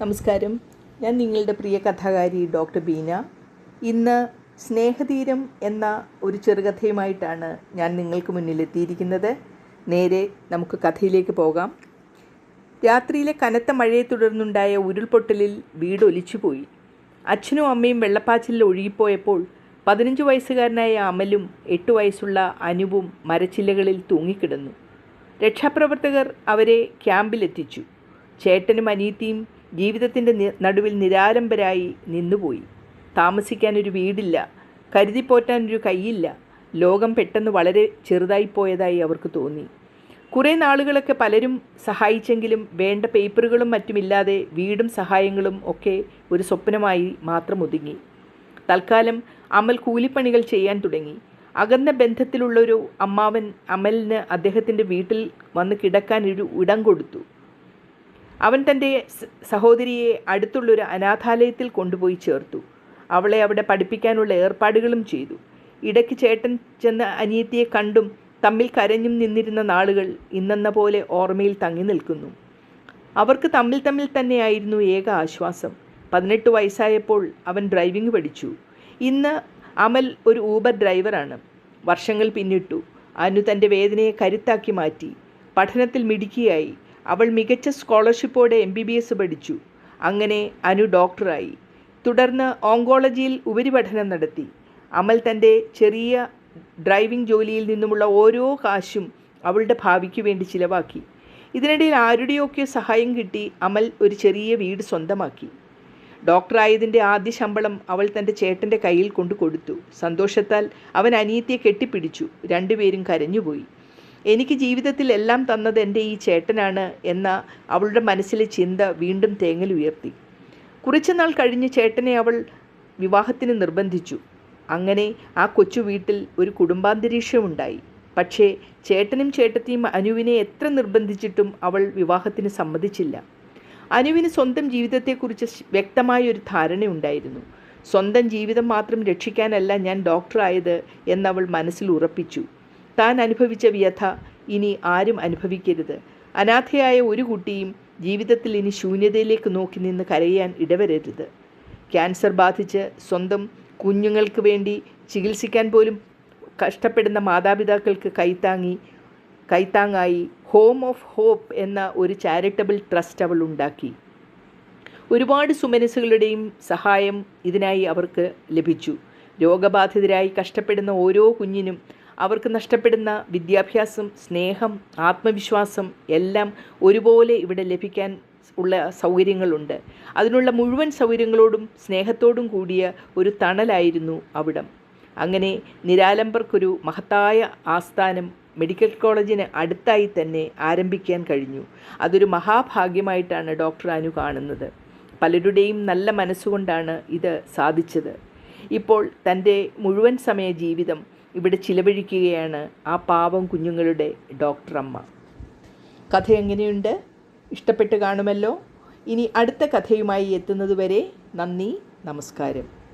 നമസ്കാരം. ഞാൻ നിങ്ങളുടെ പ്രിയ കഥാകാരി ഡോക്ടർ ബീന. ഇന്ന് സ്നേഹതീരം എന്ന ഒരു ചെറുകഥയുമായിട്ടാണ് ഞാൻ നിങ്ങൾക്ക് മുന്നിലെത്തിയിരിക്കുന്നത് നേരെ നമുക്ക് കഥയിലേക്ക് പോകാം. രാത്രിയിലെ കനത്ത മഴയെ തുടർന്നുണ്ടായ ഉരുൾപൊട്ടലിൽ വീട് ഒലിച്ചുപോയി. അച്ഛനും അമ്മയും വെള്ളപ്പാച്ചിലിൽ ഒഴുകിപ്പോയപ്പോൾ പതിനഞ്ച് വയസ്സുകാരനായ അമലും എട്ട് വയസ്സുള്ള അനുവും മരച്ചില്ലകളിൽ തൂങ്ങിക്കിടന്നു. രക്ഷാപ്രവർത്തകർ അവരെ ക്യാമ്പിലെത്തിച്ചു. ചേട്ടനും അനീത്തിയും ജീവിതത്തിന്റെ നടുവിൽ നിരാലംബരായി നിന്നുപോയി. താമസിക്കാനൊരു വീടില്ല കരുതിപ്പോറ്റാനൊരു കൈയില്ല. ലോകം പെട്ടെന്ന് വളരെ ചെറുതായിപ്പോയതായി അവർക്ക് തോന്നി. കുറേ നാളുകളൊക്കെ പലരും സഹായിച്ചെങ്കിലും വേണ്ട പേപ്പറുകളും മറ്റുമില്ലാതെ വീടും സഹായങ്ങളും ഒക്കെ ഒരു സ്വപ്നമായി മാത്രം ഒതുങ്ങി. തൽക്കാലം അമൽ കൂലിപ്പണികൾ ചെയ്യാൻ തുടങ്ങി. അകന്ന ബന്ധത്തിലുള്ളൊരു അമ്മാവൻ അമലിന് അദ്ദേഹത്തിന്റെ വീട്ടിൽ വന്ന് കിടക്കാൻ ഒരു ഇടം കൊടുത്തു. അവൻ തന്റെ സഹോദരിയെ അടുത്തുള്ളൊരു അനാഥാലയത്തിൽ കൊണ്ടുപോയി ചേർത്തു. അവളെ അവിടെ പഠിപ്പിക്കാനുള്ള ഏർപ്പാടുകളും ചെയ്തു. ഇടയ്ക്ക് ചേട്ടൻ ചെന്ന അനിയത്തിയെ കണ്ടും തമ്മിൽ കരഞ്ഞും നിന്നിരുന്ന നാളുകൾ ഇന്നെന്ന പോലെ ഓർമ്മയിൽ തങ്ങി നിൽക്കുന്നു. അവർക്ക് തമ്മിൽ തമ്മിൽ തന്നെയായിരുന്നു ഏക ആശ്വാസം. പതിനെട്ട് വയസ്സായപ്പോൾ അവൻ ഡ്രൈവിംഗ് പഠിച്ചു. ഇന്ന് അമൽ ഒരു ഊബർ ഡ്രൈവറാണ്. വർഷങ്ങൾ പിന്നിട്ടു. അനു തന്റെ വേദനയെ കരുത്താക്കി മാറ്റി. പഠനത്തിൽ മിടുക്കിയായി. അവൾ മികച്ച സ്കോളർഷിപ്പോടെ എം ബി ബി എസ് പഠിച്ചു. അങ്ങനെ അനു ഡോക്ടറായി. തുടർന്ന് ഓങ്കോളജിയിൽ ഉപരിപഠനം നടത്തി. അമൽ തന്റെ ചെറിയ ഡ്രൈവിംഗ് ജോലിയിൽ നിന്നുമുള്ള ഓരോ കാശും അവളുടെ ഭാവിക്ക് വേണ്ടി ചിലവാക്കി. ഇതിനിടയിൽ ആരുടെയൊക്കെ സഹായം കിട്ടി അമൽ ഒരു ചെറിയ വീട് സ്വന്തമാക്കി. ഡോക്ടറായതിന്റെ ആദ്യ ശമ്പളം അവൾ തന്റെ ചേട്ടന്റെ കയ്യിൽ കൊണ്ടു കൊടുത്തു. സന്തോഷത്താൽ അവൻ അനിയത്തിയെ കെട്ടിപ്പിടിച്ചു. രണ്ടുപേരും കരഞ്ഞുപോയി. എനിക്ക് ജീവിതത്തിൽ എല്ലാം തന്നത് എന്റെ ഈ ചേട്ടനാണ് എന്ന അവളുടെ മനസ്സിലെ ചിന്ത വീണ്ടും തേങ്ങലുയർത്തി കുറച്ചുനാൾ കഴിഞ്ഞ് ചേട്ടനെ അവൾ വിവാഹത്തിന് നിർബന്ധിച്ചു. അങ്ങനെ ആ കൊച്ചു വീട്ടിൽ ഒരു കുടുംബാന്തരീക്ഷമുണ്ടായി പക്ഷേ ചേട്ടനും ചേട്ടത്തിയും അനുവിനെ എത്ര നിർബന്ധിച്ചിട്ടും അവൾ വിവാഹത്തിന് സമ്മതിച്ചില്ല. അനുവിന് സ്വന്തം ജീവിതത്തെക്കുറിച്ച് വ്യക്തമായ ഒരു ധാരണയുണ്ടായിരുന്നു സ്വന്തം ജീവിതം മാത്രം രക്ഷിക്കാനല്ല ഞാൻ ഡോക്ടറായത് എന്നവൾ മനസ്സിൽ ഉറപ്പിച്ചു. താൻ അനുഭവിച്ച വ്യഥ ഇനി ആരും അനുഭവിക്കരുത്. അനാഥയായ ഒരു കുട്ടിയും ജീവിതത്തിൽ ഇനി ശൂന്യതയിലേക്ക് നോക്കി നിന്ന് കരയാൻ ഇടവരരുത്. ക്യാൻസർ ബാധിച്ച് സ്വന്തം കുഞ്ഞുങ്ങൾക്ക് വേണ്ടി ചികിത്സിക്കാൻ പോലും കഷ്ടപ്പെടുന്ന മാതാപിതാക്കൾക്ക് കൈത്താങ്ങി കൈത്താങ്ങായി ഹോം ഓഫ് ഹോപ്പ് എന്ന ഒരു ചാരിറ്റബിൾ ട്രസ്റ്റ് അവൾ ഉണ്ടാക്കി. ഒരുപാട് സുമനസ്സുകളുടെയും സഹായം ഇതിനായി അവർക്ക് ലഭിച്ചു. രോഗബാധിതരായി കഷ്ടപ്പെടുന്ന ഓരോ കുഞ്ഞിനും അവർക്ക് നഷ്ടപ്പെടുന്ന വിദ്യാഭ്യാസം സ്നേഹം ആത്മവിശ്വാസം എല്ലാം ഒരുപോലെ ഇവിടെ ലഭിക്കാൻ ഉള്ള സൗകര്യങ്ങളുണ്ട്. അതിനുള്ള മുഴുവൻ സൗകര്യങ്ങളോടും സ്നേഹത്തോടും കൂടിയ ഒരു തണലായിരുന്നു അവിടം. അങ്ങനെ നിരാലംബർക്കൊരു മഹത്തായ ആസ്ഥാനം മെഡിക്കൽ കോളേജിന് അടുത്തായി തന്നെ ആരംഭിക്കാൻ കഴിഞ്ഞു. അതൊരു മഹാഭാഗ്യമായിട്ടാണ് ഡോക്ടർ അനു കാണുന്നത്. പലരുടെയും നല്ല മനസ്സുകൊണ്ടാണ് ഇത് സാധിച്ചത്. ഇപ്പോൾ തന്റെ മുഴുവൻ സമയ ജീവിതം ഇവിടെ ചിലവഴിക്കുകയാണ് ആ പാവം കുഞ്ഞുങ്ങളുടെ ഡോക്ടറമ്മ. കഥ എങ്ങനെയുണ്ട്? ഇഷ്ടപ്പെട്ട് കാണുമല്ലോ? ഇനി അടുത്ത കഥയുമായി എത്തുന്നതുവരെ നന്ദി നമസ്കാരം.